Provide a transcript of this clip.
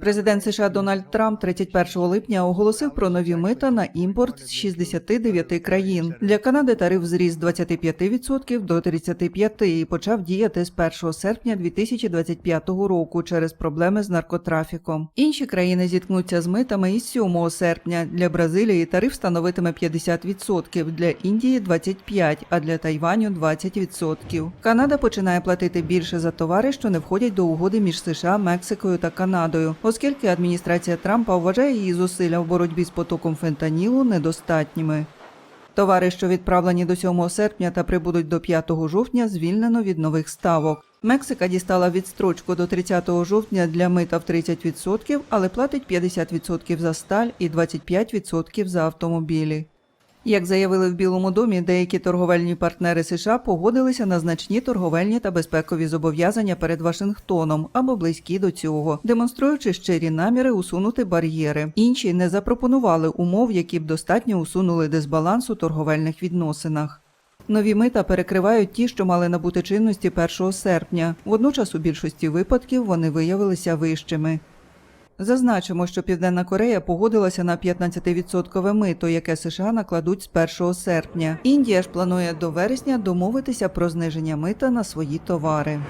Президент США Дональд Трамп 31 липня оголосив про нові мита на імпорт з 69 країн. Для Канади тариф зріс з 25% до 35% і почав діяти з 1 серпня 2025 року через проблеми з наркотрафіком. Інші країни зіткнуться з митами із 7 серпня. Для Бразилії тариф становитиме 50%, для Індії 25%, а для Тайваню 20%. Канада починає платити більше за товари, що не входять до угоди між США, Мексикою та Канадою, оскільки адміністрація Трампа вважає її зусилля в боротьбі з потоком фентанілу недостатніми. Товари, що відправлені до 7 серпня та прибудуть до 5 жовтня, звільнено від нових ставок. Мексика дістала відстрочку до 30 жовтня для мита в 30%, але платить 50% за сталь і 25% за автомобілі. Як заявили в Білому домі, деякі торговельні партнери США погодилися на значні торговельні та безпекові зобов'язання перед Вашингтоном або близькі до цього, демонструючи щирі наміри усунути бар'єри. Інші не запропонували умов, які б достатньо усунули дисбаланс у торговельних відносинах. Нові мита перекривають ті, що мали набути чинності 1 серпня. Водночас у більшості випадків вони виявилися вищими. Зазначимо, що Південна Корея погодилася на 15% мито, яке США накладуть з 1 серпня. Індія ж планує до вересня домовитися про зниження мита на свої товари.